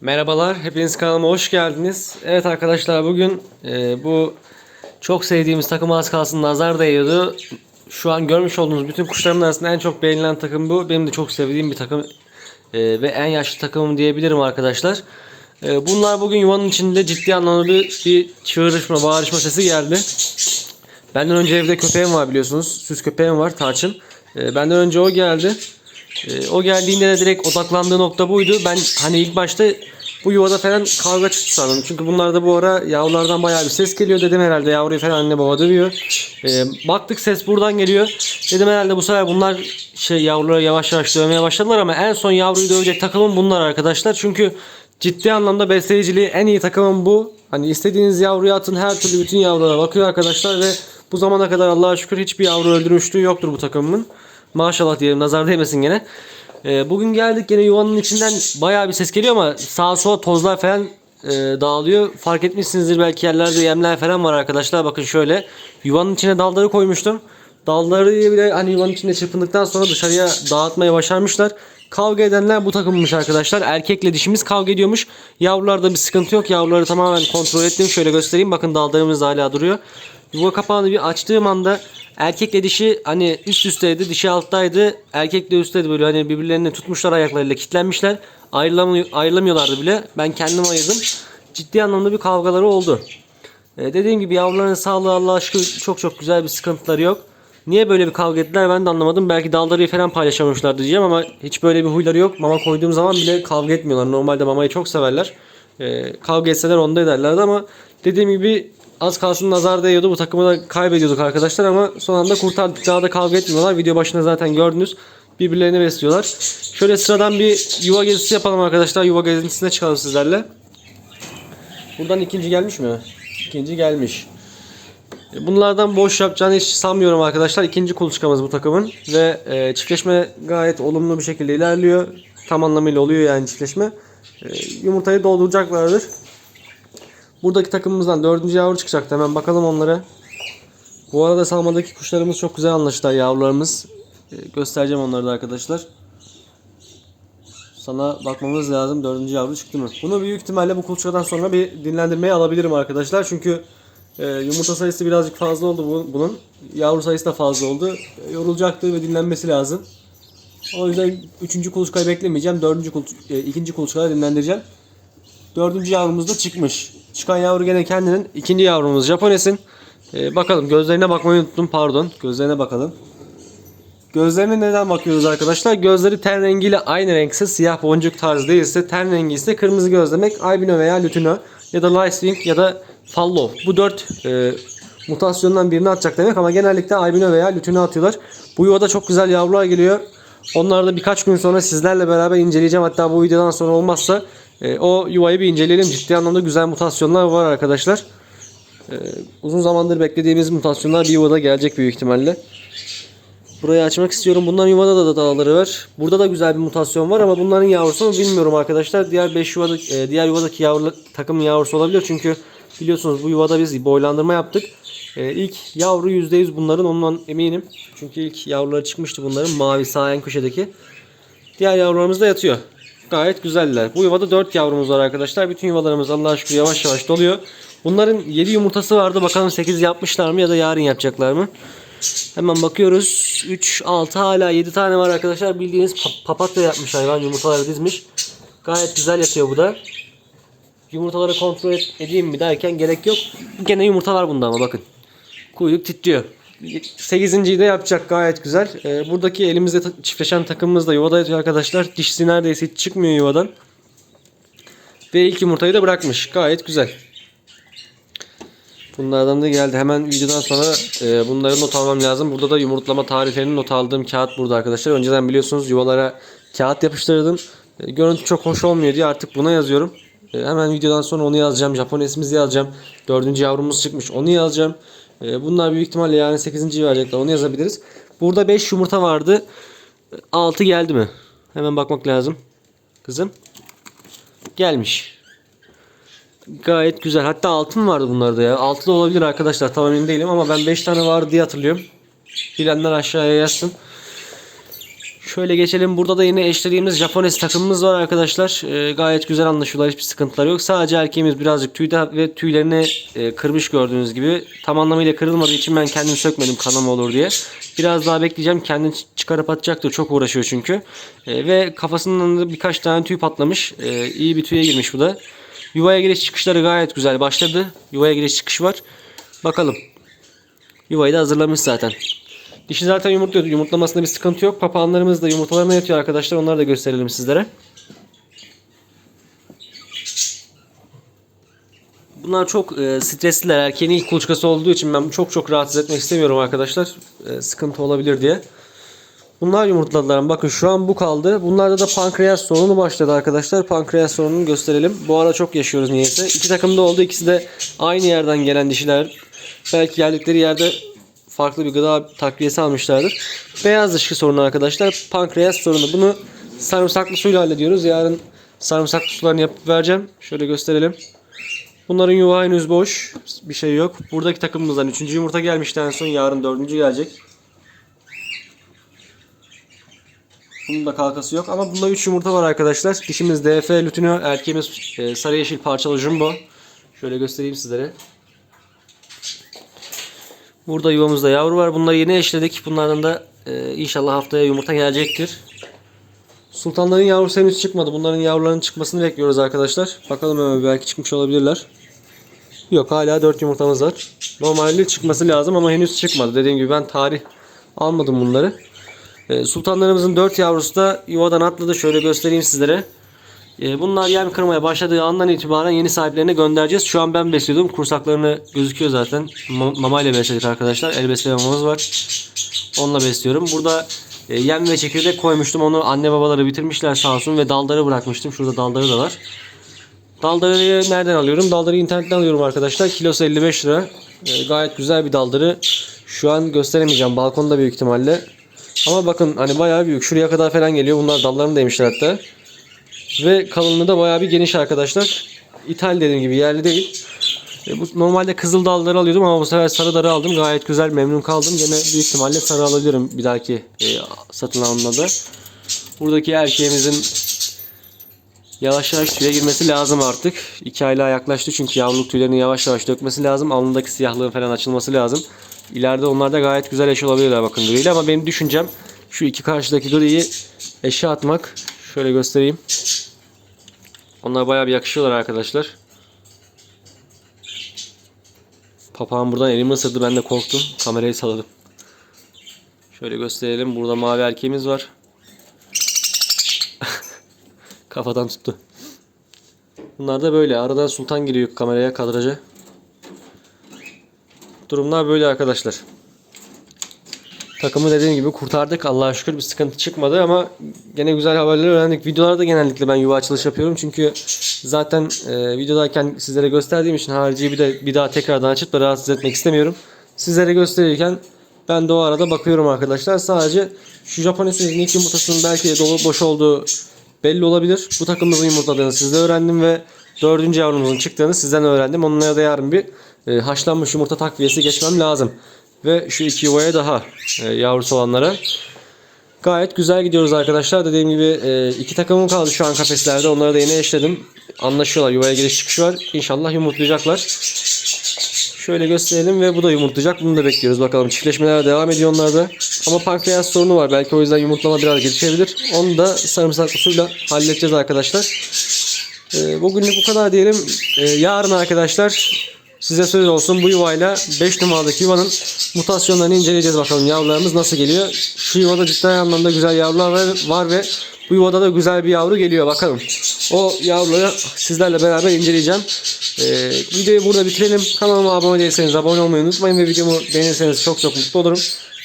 Merhabalar, hepiniz kanalıma hoş geldiniz. Evet arkadaşlar bugün e, bu çok sevdiğimiz takım az kalsın nazar değiyordu. Şu an görmüş olduğunuz bütün kuşların arasında en çok beğenilen takım bu. Benim de çok sevdiğim bir takım e, ve en yaşlı takımım diyebilirim arkadaşlar. E, bunlar bugün yuvanın içinde ciddi anlamda bir, bir çığırışma, bağırışma sesi geldi. Benden önce evde köpeğim var biliyorsunuz. Süs köpeğim var Tarçın. E, benden önce o geldi. E, o geldiğinde de direkt odaklandığı nokta buydu. Ben hani ilk başta bu yuvada falan kavga çıktı sandım. Çünkü bunlar da bu ara yavrulardan bayağı bir ses geliyor. Dedim herhalde yavruyu falan anne baba dövüyor. E, baktık ses buradan geliyor. Dedim herhalde bu sefer bunlar şey yavruları yavaş yavaş dövmeye başladılar ama en son yavruyu dövecek takımım bunlar arkadaşlar. Çünkü ciddi anlamda besleyiciliği en iyi takımım bu. Hani istediğiniz yavruyu atın her türlü bütün yavrulara bakıyor arkadaşlar ve bu zamana kadar Allah'a şükür hiçbir yavru öldürmüşlüğü yoktur bu takımımın. Maşallah diyelim nazar değmesin gene. Ee, bugün geldik yine yuvanın içinden bayağı bir ses geliyor ama sağa sola tozlar falan e, dağılıyor. Fark etmişsinizdir belki yerlerde yemler falan var arkadaşlar. Bakın şöyle yuvanın içine dalları koymuştum. Dalları bile hani yuvanın içinde çırpındıktan sonra dışarıya dağıtmaya başarmışlar. Kavga edenler bu takımmış arkadaşlar. Erkekle dişimiz kavga ediyormuş. Yavrularda bir sıkıntı yok. Yavruları tamamen kontrol ettim. Şöyle göstereyim. Bakın dallarımız da hala duruyor. Yuva kapağını bir açtığım anda erkekle dişi hani üst üsteydi, dişi alttaydı. Erkek de üstteydi böyle hani birbirlerini tutmuşlar ayaklarıyla kilitlenmişler. Ayrılamıyor, ayrılamıyorlardı bile. Ben kendim ayırdım. Ciddi anlamda bir kavgaları oldu. Ee, dediğim gibi yavruların sağlığı Allah'a şükür çok çok güzel bir sıkıntıları yok. Niye böyle bir kavga ettiler ben de anlamadım. Belki dalları falan paylaşamamışlar diyeceğim ama hiç böyle bir huyları yok. Mama koyduğum zaman bile kavga etmiyorlar. Normalde mamayı çok severler. Ee, kavga etseler onda ederlerdi ama dediğim gibi az kalsın nazar değiyordu. Bu takımı da kaybediyorduk arkadaşlar ama son anda kurtardık. Daha da kavga etmiyorlar. Video başında zaten gördünüz. Birbirlerini besliyorlar. Şöyle sıradan bir yuva gezisi yapalım arkadaşlar. Yuva gezisine çıkalım sizlerle. Buradan ikinci gelmiş mi? İkinci gelmiş. Bunlardan boş yapacağını hiç sanmıyorum arkadaşlar. İkinci kuluçkamız bu takımın. Ve e, çiftleşme gayet olumlu bir şekilde ilerliyor. Tam anlamıyla oluyor yani çiftleşme. E, yumurtayı dolduracaklardır. Buradaki takımımızdan dördüncü yavru çıkacaktı. Hemen bakalım onlara. Bu arada salmadaki kuşlarımız çok güzel anlaştılar yavrularımız. E, göstereceğim onları da arkadaşlar. Sana bakmamız lazım. Dördüncü yavru çıktı mı? Bunu büyük ihtimalle bu kuluçkadan sonra bir dinlendirmeye alabilirim arkadaşlar. Çünkü e, yumurta sayısı birazcık fazla oldu bu- bunun. Yavru sayısı da fazla oldu. E, yorulacaktır ve dinlenmesi lazım. O yüzden üçüncü kuluçkayı beklemeyeceğim. Dördüncü kuluç, e, ikinci kuluçkayı dinlendireceğim. Dördüncü yavrumuz da çıkmış. Çıkan yavru gene kendinin. ikinci yavrumuz Japones'in. E, bakalım gözlerine bakmayı unuttum pardon. Gözlerine bakalım. Gözlerine neden bakıyoruz arkadaşlar? Gözleri ten rengiyle aynı renkse siyah boncuk tarzı değilse ten rengi ise kırmızı göz demek. Albino veya lutino ya da Lightwing ya da Fallow. Bu dört e, mutasyondan birini atacak demek ama genellikle albino veya lutino atıyorlar. Bu yuvada çok güzel yavrular geliyor. Onları da birkaç gün sonra sizlerle beraber inceleyeceğim. Hatta bu videodan sonra olmazsa e, o yuvayı bir inceleyelim. Ciddi anlamda güzel mutasyonlar var arkadaşlar. E, uzun zamandır beklediğimiz mutasyonlar bir yuvada gelecek büyük ihtimalle. Burayı açmak istiyorum. Bunların yuvada da dağları var. Burada da güzel bir mutasyon var ama bunların yavrusu mu bilmiyorum arkadaşlar. Diğer 5 yuvada e, diğer yuvadaki yavru takım yavrusu olabilir. Çünkü biliyorsunuz bu yuvada biz boylandırma yaptık. E, ilk yavru %100 bunların ondan eminim. Çünkü ilk yavruları çıkmıştı bunların mavi sağ en köşedeki. Diğer yavrularımız da yatıyor. Gayet güzeller. Bu yuvada 4 yavrumuz var arkadaşlar. Bütün yuvalarımız Allah'a şükür yavaş yavaş doluyor. Bunların 7 yumurtası vardı. Bakalım 8 yapmışlar mı ya da yarın yapacaklar mı? Hemen bakıyoruz. 3, 6 hala 7 tane var arkadaşlar. Bildiğiniz pa- papatya yapmış hayvan. Yumurtaları dizmiş. Gayet güzel yatıyor bu da. Yumurtaları kontrol edeyim mi derken gerek yok. Gene yumurta var bunda ama bakın. Kuyruk titriyor. 8.yi de yapacak gayet güzel. Ee, buradaki elimizde ta- çiftleşen takımımız da yuvada yatıyor arkadaşlar. Dişisi neredeyse hiç çıkmıyor yuvadan. Ve ilk yumurtayı da bırakmış. Gayet güzel. Bunlardan da geldi. Hemen videodan sonra e, bunları not almam lazım. Burada da yumurtlama tariflerini not aldığım kağıt burada arkadaşlar. Önceden biliyorsunuz yuvalara kağıt yapıştırdım. E, görüntü çok hoş olmuyor diye artık buna yazıyorum. E, hemen videodan sonra onu yazacağım. Japon ismimizi yazacağım. Dördüncü yavrumuz çıkmış. Onu yazacağım. E, bunlar büyük ihtimalle yani 8. verecekler. Onu yazabiliriz. Burada 5 yumurta vardı. 6 geldi mi? Hemen bakmak lazım. Kızım. Gelmiş. Gayet güzel. Hatta altın vardı bunlarda ya. Altı da olabilir arkadaşlar. Tam değilim ama ben 5 tane vardı diye hatırlıyorum. Bilenler aşağıya yazsın. Şöyle geçelim. Burada da yine eşlediğimiz Japones takımımız var arkadaşlar. Ee, gayet güzel anlaşıyorlar. Hiçbir sıkıntıları yok. Sadece erkeğimiz birazcık tüyde ve tüylerini e, kırmış gördüğünüz gibi. Tam anlamıyla kırılmadığı için ben kendim sökmedim kanama olur diye. Biraz daha bekleyeceğim. Kendini çıkarıp atacaktır. Çok uğraşıyor çünkü. Ee, ve kafasından da birkaç tane tüy patlamış. Ee, iyi bir tüye girmiş bu da. Yuvaya giriş çıkışları gayet güzel başladı. Yuvaya giriş çıkış var. Bakalım. Yuvayı da hazırlamış zaten. Dişi zaten yumurtluyordu. Yumurtlamasında bir sıkıntı yok. Papağanlarımız da yumurtalarına yatıyor arkadaşlar. Onları da gösterelim sizlere. Bunlar çok e, stresliler. Erkeğin ilk kuluçkası olduğu için ben çok çok rahatsız etmek istemiyorum arkadaşlar. E, sıkıntı olabilir diye. Bunlar yumurtladılar. Bakın şu an bu kaldı. Bunlarda da pankreas sorunu başladı arkadaşlar. Pankreas sorununu gösterelim. Bu ara çok yaşıyoruz niyeyse. İki takımda oldu. İkisi de aynı yerden gelen dişiler. Belki geldikleri yerde farklı bir gıda takviyesi almışlardır. Beyaz dışkı sorunu arkadaşlar. Pankreas sorunu. Bunu sarımsaklı suyla hallediyoruz. Yarın sarımsaklı sularını yapıp vereceğim. Şöyle gösterelim. Bunların yuva henüz boş. Bir şey yok. Buradaki takımımızdan 3. yumurta gelmişti en son. Yarın 4. gelecek. Bunun da kalkası yok. Ama bunda 3 yumurta var arkadaşlar. Dişimiz DF lütino. Erkeğimiz e, sarı yeşil parçalı jumbo. Şöyle göstereyim sizlere. Burada yuvamızda yavru var. Bunları yeni eşledik. Bunlardan da e, inşallah haftaya yumurta gelecektir. Sultanların yavrusu henüz çıkmadı. Bunların yavrularının çıkmasını bekliyoruz arkadaşlar. Bakalım hemen belki çıkmış olabilirler. Yok hala 4 yumurtamız var. Normalde çıkması lazım ama henüz çıkmadı. Dediğim gibi ben tarih almadım bunları. E, sultanlarımızın 4 yavrusu da yuvadan atladı. Şöyle göstereyim sizlere. E, bunlar yem kırmaya başladığı andan itibaren yeni sahiplerine göndereceğiz. Şu an ben besliyordum. Kursaklarını gözüküyor zaten. Ma- Mama ile besledik arkadaşlar. El besleme var. Onunla besliyorum. Burada e, yem ve çekirdek koymuştum. Onu anne babaları bitirmişler sağ olsun ve daldarı bırakmıştım. Şurada daldarı da var. Daldarıyı nereden alıyorum? Daldarı internetten alıyorum arkadaşlar. Kilosu 55 lira. E, gayet güzel bir daldarı. Şu an gösteremeyeceğim. Balkonda büyük ihtimalle. Ama bakın hani bayağı büyük. Şuraya kadar falan geliyor. Bunlar dallarını demişler hatta. Ve kalınlığı da bayağı bir geniş arkadaşlar. İthal dediğim gibi yerli değil. E, bu normalde kızıl dalları alıyordum ama bu sefer sarı darı aldım. Gayet güzel memnun kaldım. Gene büyük ihtimalle sarı alabilirim bir dahaki e, satın alımda da. Buradaki erkeğimizin yavaş yavaş tüye girmesi lazım artık. 2 aylığa yaklaştı çünkü yavruluk tüylerini yavaş yavaş dökmesi lazım. Alnındaki siyahlığın falan açılması lazım. İleride onlar da gayet güzel eş olabilirler bakın griyle ama benim düşüncem şu iki karşıdaki griyi eşe atmak. Şöyle göstereyim. Onlar bayağı bir yakışıyorlar arkadaşlar. Papağan buradan elimi ısırdı. Ben de korktum. Kamerayı salladım. Şöyle gösterelim. Burada mavi erkeğimiz var. Kafadan tuttu. Bunlar da böyle. Aradan sultan giriyor kameraya, kadraja. Durumlar böyle arkadaşlar. Takımı dediğim gibi kurtardık. Allah'a şükür bir sıkıntı çıkmadı ama gene güzel haberleri öğrendik. Videolarda genellikle ben yuva açılış yapıyorum. Çünkü zaten e, videodayken sizlere gösterdiğim için harici bir de bir daha tekrardan açıp da rahatsız etmek istemiyorum. Sizlere gösterirken ben de o arada bakıyorum arkadaşlar. Sadece şu Japones'in ilk yumurtasının belki de dolu boş olduğu belli olabilir. Bu takımımızın yumurtladığını sizde öğrendim ve dördüncü yavrumuzun çıktığını sizden öğrendim. Onunla da yarın bir e, haşlanmış yumurta takviyesi geçmem lazım. Ve şu iki yuvaya daha e, yavrusu olanlara. Gayet güzel gidiyoruz arkadaşlar. Dediğim gibi e, iki takımım kaldı şu an kafeslerde. Onları da yeni eşledim. Anlaşıyorlar. Yuvaya giriş çıkış var. İnşallah yumurtlayacaklar. Şöyle gösterelim ve bu da yumurtlayacak. Bunu da bekliyoruz. Bakalım çiftleşmeler devam ediyor onlarda. Ama pankreas sorunu var. Belki o yüzden yumurtlama biraz gelişebilir. Onu da sarımsaklı suyla halledeceğiz arkadaşlar. E, bugünlük bu kadar diyelim. E, yarın arkadaşlar size söz olsun bu yuvayla 5 numaradaki yuvanın mutasyonlarını inceleyeceğiz bakalım yavrularımız nasıl geliyor. Şu yuvada ciddi anlamda güzel yavrular var, var ve bu yuvada da güzel bir yavru geliyor bakalım. O yavruları sizlerle beraber inceleyeceğim. Ee, videoyu burada bitirelim. Kanalıma abone değilseniz abone olmayı unutmayın ve videomu beğenirseniz çok çok mutlu olurum.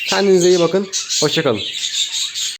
Kendinize iyi bakın. Hoşçakalın.